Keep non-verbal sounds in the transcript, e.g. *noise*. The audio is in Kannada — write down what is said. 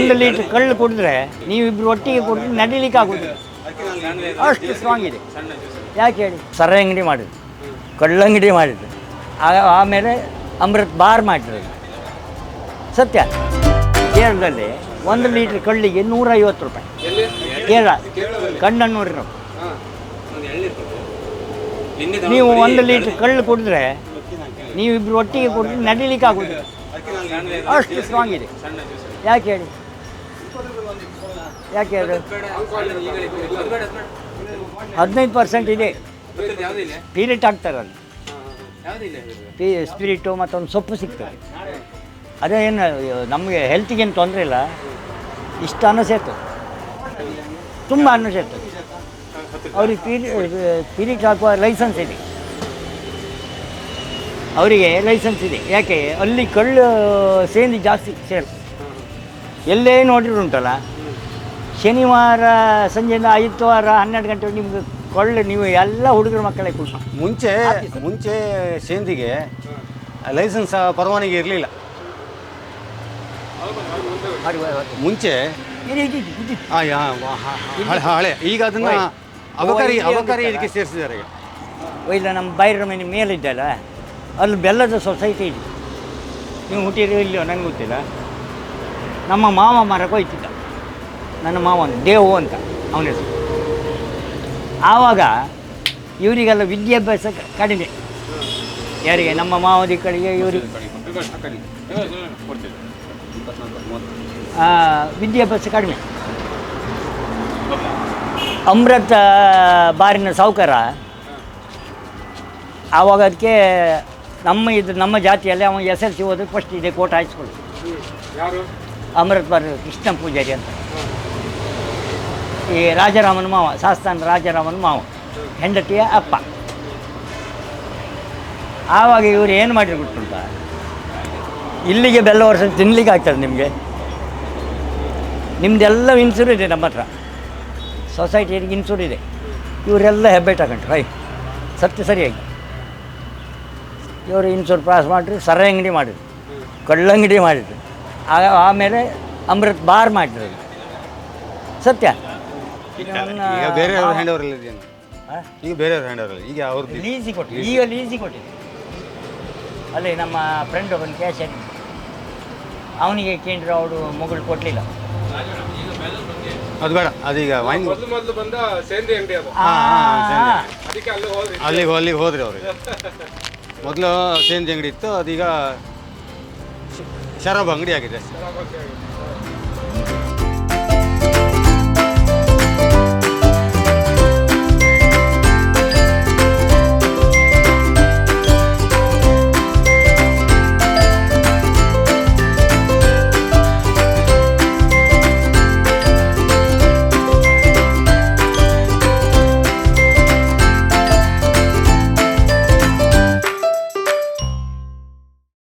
ಒಂದು ಲೀಟ್ರ್ ಕಳ್ಳು ಕುಡಿದ್ರೆ ನೀವಿಬ್ರು ಒಟ್ಟಿಗೆ ಕುಡಿದ್ರೆ ನಡಿಲಿಕ್ಕೆ ಆಗೋದಿಲ್ಲ. ಅಷ್ಟು ಸ್ಟ್ರಾಂಗ್ ಇದೆ. ಯಾಕೆ ಹೇಳಿ? ಸರ ಅಂಗಡಿ ಮಾಡಿದ್ರು. ಕಳ್ಳಂಗಡಿ ಮಾಡಿದ್ರು. ಆಮೇಲೆ ಅಮೃತ್ ಬಾರ್ ಮಾಡಿದ್ರು. ಸತ್ಯ? ಕೇರಳದಲ್ಲಿ ಒಂದು ಲೀಟ್ರ್ ಕಳ್ಳಿಗೆ ನೂರೈವತ್ತು ರೂಪಾಯಿ. ಕೇರಳ ಕೊಡು. ನಿನ್ನೆ ನೀವು ಒಂದು ಲೀಟ್ರ್ ಕಳ್ಳು ಕುಡಿದ್ರೆ ನೀವಿಬ್ರು ಒಟ್ಟಿಗೆ ಕುಡಿದ್ರೆ ನಡಿಲಿಕ್ಕೆ ಆಗೋದಿಲ್ಲ. ಅಷ್ಟು ಸ್ಟ್ರಾಂಗ್ ಇದೆ. ಯಾಕೆ ಹೇಳಿ? ಯಾಕೆ ಅದು? ಅದು ಅದು ಹದಿನೈದು ಪರ್ಸೆಂಟ್ ಇದೆ. ಸ್ಪಿರಿಟ್ ಹಾಕ್ತಾರೆ. ಪಿ ಸ್ಪಿರಿಟು ಮತ್ತೊಂದು ಸೊಪ್ಪು ಸಿಗ್ತದೆ. ಅದೇ ಏನು, ನಮಗೆ ಹೆಲ್ತಿಗೇನು ತೊಂದರೆ ಇಲ್ಲ. ಇಷ್ಟು ಅನ್ನ ಸೇರ್ತದೆ. ತುಂಬ ಅನ್ನ ಸೇರ್ತದೆ. ಅವ್ರಿಗೆ ಪೀರಿ ಪೀರಿಟ್ ಹಾಕುವ ಲೈಸೆನ್ಸ್ ಇದೆ. ಅವರಿಗೆ ಲೈಸೆನ್ಸ್ ಇದೆ. ಯಾಕೆ? ಅಲ್ಲಿ ಕಳ್ಳು, ಸೇಂದಿ ಜಾಸ್ತಿ ಸೇಲ್ ಎಲ್ಲೇ ನೋಡಿದ್ರು ಉಂಟಲ್ಲ ಶನಿವಾರ ಸಂಜೆಯಿಂದ ಐದುವಾರ ಹನ್ನೆರಡು ಗಂಟೆಗೆ ನಿಮ್ಗೆ ಕೊಳ್ಳೆ ನೀವು ಎಲ್ಲ ಹುಡುಗರ ಮಕ್ಕಳೇ ಖುಷಿ ಮುಂಚೆ ಮುಂಚೆ ಸೇಂದಿಗೆ ಲೈಸೆನ್ಸ್ ಪರವಾನಗಿ ಇರಲಿಲ್ಲ. ಮುಂಚೆ ಹಳೆ ಈಗ ಅದನ್ನ ಅವಕಾರಿ ಹೋಗಿತ್ತಲ್ಲ? ಇದಕ್ಕೆ ಸೇರಿಸಿದ್ದಾರೆ ಈಗ. ಇಲ್ಲ ನಮ್ಮ ಬೈರ ಮನೆ ಮೇಲಿದ್ದಲ್ಲ ಅಲ್ಲಿ ಬೆಲ್ಲದ ಸೊಸೈಟಿ ಇದೆ. ನೀವು ಹುಟ್ಟಿರೋ ಇಲ್ಲೋ ನನಗೆ ಗೊತ್ತಿಲ್ಲ. ನಮ್ಮ ಮಾವ ಮರಕ್ಕೆ ಹೋಯ್ತಿದ್ದ. ನನ್ನ ಮಾವನು ದೇವು ಅಂತ ಅವನ ಹೆಸರು. ಆವಾಗ ಇವರಿಗೆಲ್ಲ ವಿದ್ಯಾಭ್ಯಾಸ ಕಡಿಮೆ. ಯಾರಿಗೆ? ನಮ್ಮ ಮಾವದಿ ಕಡೆಗೆ ಇವರಿಗೆ. ಆ, ವಿದ್ಯಾಭ್ಯಾಸ ಕಡಿಮೆ. ಅಮೃತ ಬಾರಿನ ಸಾವುಕಾರ. ಆವಾಗ ಅದಕ್ಕೆ ನಮ್ಮ ಇದು ನಮ್ಮ ಜಾತಿಯಲ್ಲಿ ಅವನು ಎಸ್ ಎಲ್ ಸಿ ಫಸ್ಟ್ ಇದೆ ಕೋಟ ಹಾಯಿಸ್ಕೊಳ್ಳಿ ಅಮೃತ್ ಬಾರ್ ಕೃಷ್ಣ ಪೂಜಾರಿ ಅಂತ. ಈ ರಾಜಾರಾಮನ ಮಾವ ಶಾಸ್ತಾನ ರಾಜಾರಾಮನ ಮಾವ, ಹೆಂಡತಿಯ ಅಪ್ಪ. ಆವಾಗ ಇವರು ಏನು ಮಾಡಿದ್ರು ಗೊತ್ತುಂಟ? ಇಲ್ಲಿಗೆ ಬೆಲ್ಲ ವರ್ಷ ತಿನ್ನಲಿಕ್ಕೆ ಆಗ್ತದೆ ನಿಮಗೆ. ನಿಮ್ಮದೆಲ್ಲ ಇನ್ಸೂರ್ ಇದೆ ನಮ್ಮ ಹತ್ರ. ಸೊಸೈಟಿಯಲ್ಲಿ ಇನ್ಸೂರ್ ಇದೆ. ಇವರೆಲ್ಲ ಹೆಬ್ಬೆಟ್ ಹಾಕೊಂಡ್ರು, ರೈ. ಸತ್ಯ ಸರಿಯಾಗಿ. ಇವರು ಇನ್ಸೂರ್ ಪಾಸ್ ಮಾಡಿರಿ ಸರ ಅಂಗಡಿ ಮಾಡಿದ್ರು. ಕಳ್ಳಂಗಡಿ ಮಾಡಿದ್ರು. ಆಮೇಲೆ ಅಮೃತ್ ಬಾರ್ ಮಾಡಿದ್ರು ಸತ್ಯ? ಈಗ ಬೇರೆಯವ್ರ ಹ್ಯಾಂಡ್ ಓವರ್ ಇದೆಯೇನು ಈಗ ಬೇರೆಯವ್ರ ಹ್ಯಾಂಡ್ ಓವರ್ ಈಗ ಅವ್ರದ್ದು ಲೀಸಿ ಕೊಟ್ಟು ಈಗ ಲೀಸಿ ಕೊಟ್ಟಿದೆ ಅಲ್ಲಿ ನಮ್ಮ ಫ್ರೆಂಡ್ ಒಬ್ಬನ ಹಾಕಿ ಅವನಿಗೆ ಕೇಂದ್ರ ಅವರು ಮಗಳು ಕೊಡಲಿಲ್ಲ. ಅದು ಬೇಡ ಅದೀಗ ವೈನ್ ಮೊದಲು ಮೊದಲು ಬಂದ ಸೇಂದಿ ಅಂಗಡಿ ಅದು. ಹಾ, ಹಾ, ಅದಕ್ಕೆ ಅಲ್ಲಿ ಹೋದ್ರಿ. ಅಲ್ಲಿಗೆ ಅಲ್ಲಿಗೆ ಹೋದ್ರಿ ಅವ್ರಿಗೆ. *laughs* ಮೊದಲು ಸೇಂದಿ ಅಂಗಡಿ ಇತ್ತು ಅದೀಗ ಶರಾಬ್ ಅಂಗಡಿ ಆಗಿದೆ.